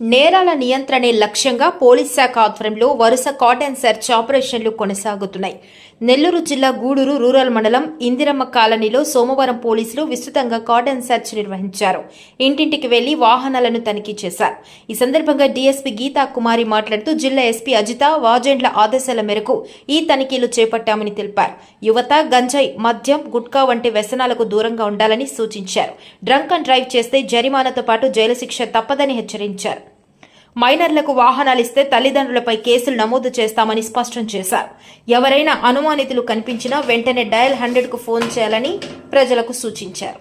నేరాల నియంత్రణే లక్ష్యంగా పోలీస్ శాఖ ఆధ్వర్యంలో వరుస కాటన్ సెర్చ్ ఆపరేషన్లు కొనసాగుతున్నాయి. నెల్లూరు జిల్లా గూడూరు రూరల్ మండలం ఇందిరమ్మ కాలనీలో సోమవారం పోలీసులు విస్తృతంగా కాటన్ సెర్చ్ నిర్వహించారు. ఇంటింటికి వెళ్ళి వాహనాలను తనిఖీ చేశారు. ఈ సందర్భంగా డీఎస్పీ గీతా కుమారి మాట్లాడుతూ జిల్లా ఎస్పీ అజిత వాజెండ్ల ఆదేశాల మేరకు ఈ తనిఖీలు చేపట్టామని తెలిపారు. యువత గంజాయి మద్యం గుట్కా వంటి వ్యసనాలకు దూరంగా ఉండాలని సూచించారు. డ్రంక్ అండ్ డ్రైవ్ చేస్తే జరిమానాతో పాటు జైలు శిక్ష తప్పదని హెచ్చరించారు. మైనర్లకు వాహనాలిస్తే తల్లిదండ్రులపై కేసులు నమోదు చేస్తామని స్పష్టం చేశారు. ఎవరైనా అనుమానితులు కనిపించినా వెంటనే డయల్ హండ్రెడ్కు ఫోన్ చేయాలని ప్రజలకు సూచించారు.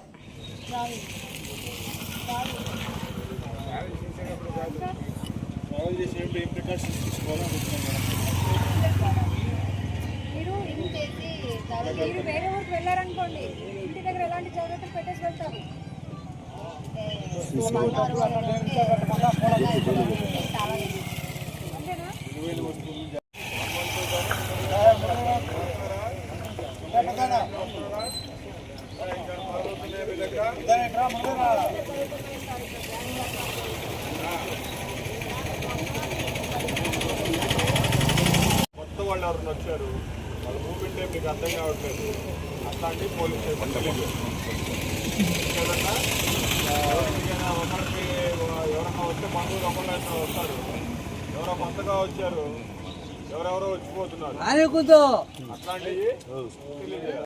మీరు వేరే ఊరికి వెళ్ళారనుకోండి ఇంటి దగ్గర ఎలాంటి జాగ్రత్తలు పెట్టేసి వెళ్తారు? కొత్త వాళ్ళు ఎవరైనా వచ్చారు? వాళ్ళు మూమెంటే మీకు అర్థం కావట్లేదు. అట్లాంటి పోలీస్ స్టేషన్ ఎవరికైనా ఒకరికి ఎవరన్నా వస్తే మనకు రమ్మలేసిన వస్తారు. ఎవరో కొత్తగా వచ్చారు ఎవరెవరో వచ్చిపోతున్నారు. అట్లాంటివి తెలియజేయాలి.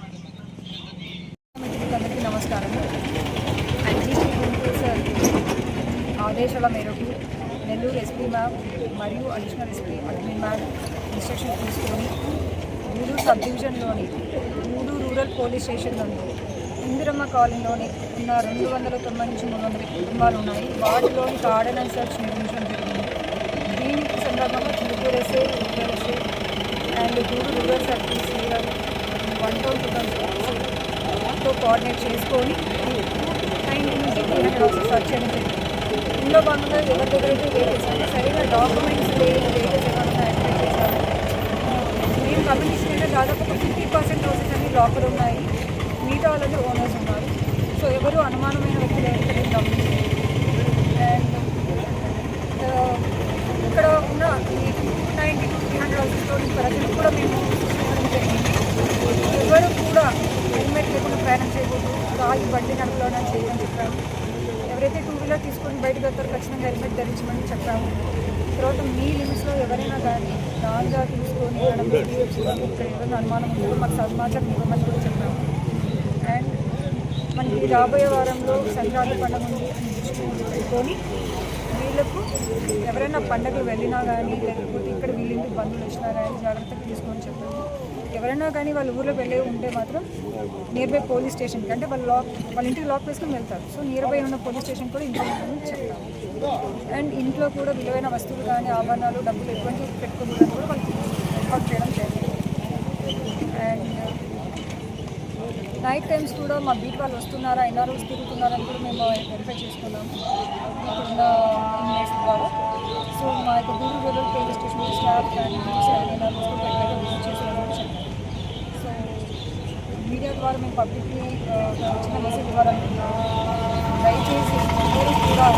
ఆదేశాల మేరకు నెల్లూరు ఎస్పీ మ్యామ్ మరియు additional SP admin ma'am instruction తీసుకొని గూడూరు సబ్ డివిజన్లోని గూడూరు రూరల్ పోలీస్ స్టేషన్ నుండి ఇందిరమ్మ కాలనీలోని ఉన్న రెండు వందల తొంభై నుంచి మూడు వందల కుటుంబాలు ఉన్నాయి. వాటిలోని ఆర్డనెన్స్ సెర్చ్ నిర్మించడం జరిగింది. దీని సందర్భంగా Chilukur SA rural SA and Gudur rural service one town two thousand coordinate చేసుకొని నైన్టీ నుంచి త్రీ హండ్రెడ్ సర్చ్ చేయడం జరిగింది ఇందులో భాగంగా ఎవరి దగ్గర అయితే వెహికల్స్ అంటే సరైన డాక్యుమెంట్స్ లేని వెహికల్స్ ఏమైనా ఐడెంటిఫై చేశారు? మేము గమనించినట్టే దాదాపు ఒక ఫిఫ్టీ పర్సెంట్ హౌసెస్ అన్ని లాకర్ ఉన్నాయి. మిగతా వాళ్ళందరూ ఓనర్స్ ఉన్నారు. సో ఎవరు అనుమానమైన వ్యక్తులు ఎవరైతే గమనించారు అండ్ ఇక్కడ ఉన్న నైంటీ టు త్రీ హండ్రెడ్ హౌసెస్లో ప్రజలు కూడా మేము జరిగింది ఎవరు కూడా హెల్మెట్ లేకుండా ప్రయాణం చేయకూడదు. రాయి బండి నడపడం చేయడం చెప్పాము ఎవరైతే టూ వీలర్ తీసుకొని బయటకు వెళ్తారో ఖచ్చితంగా హెల్మెట్ ధరించమని చెప్పాము. తర్వాత మీ లిమిట్స్లో ఎవరైనా కానీ నాలుగా తీసుకొని ఇక్కడ ఏదైనా అనుమానం ఉందో మాకు సమాచారం ఇవ్వమని కూడా చెప్పాము. అండ్ మనకి రాబోయే వారంలో సంక్రాంతి పండుగ ఉంది అని పెట్టుకొని వీళ్ళకు ఎవరైనా పండగలు వెళ్ళినా కానీ లేకపోతే ఇక్కడ వీళ్ళింటి బంధువులు వచ్చినా కానీ జాగ్రత్తగా తీసుకొని చెప్పండి. ఎవరైనా కానీ వాళ్ళ ఊర్లో వెళ్ళే ఉంటే మాత్రం నియర్ బై పోలీస్ స్టేషన్కి అంటే వాళ్ళు లాక్ వాళ్ళ ఇంటికి లాక్ వేసుకుని వెళ్తారు. సో నియర్ బై ఉన్న పోలీస్ స్టేషన్ కూడా ఇంట్లో చెప్తాము అండ్ ఇంట్లో కూడా విలువైన వస్తువులు కానీ ఆభరణాలు డబ్బులు ఎటువంటి పెట్టుకోకూడదని కూడా వాళ్ళు చేయడం జరిగింది అండ్ నైట్ టైమ్స్ కూడా మా బీట్ వాళ్ళు వస్తున్నారా ఎన్ఆర్ఓస్ తిరుగుతున్నారని కూడా మేము వెరిఫై చేసుకున్నాము ఇప్పుడున్న ద్వారా సో మా యొక్క Gudur rural police station staff కానీ ఎన్ఆర్ఓస్ విజిట్ చెప్పారు సో మీడియా ద్వారా మేము పబ్లిక్ని చిన్న మెసేజ్ ఇవ్వాలనుకుంటున్నాం దయచేసి అందరూ కూడా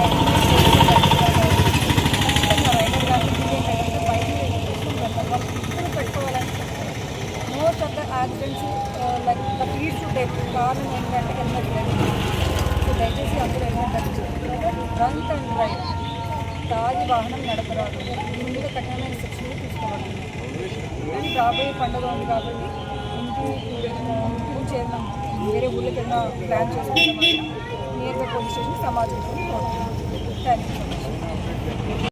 పెట్టుకోవాలని most of the accidents the lead to death కారణం సో దయచేసి అందరూ హెల్మెట్ ధరించారు డ్రంక్ అండ్ డ్రైవ్ తాగి వాహనం నడపరాదు. దీని మీద కఠినమైన శిక్షణలు తీసుకోవాలి. అండ్ రాబోయే పండుగ ఉంది కాబట్టి ఇంటి ఇంటి చేరినాం వేరే ఊళ్ళకి వెళ్ళిన ప్లాన్ చేసుకుంటాం నియర్ బై పోలీస్ స్టేషన్ సమాజం థ్యాంక్ యూ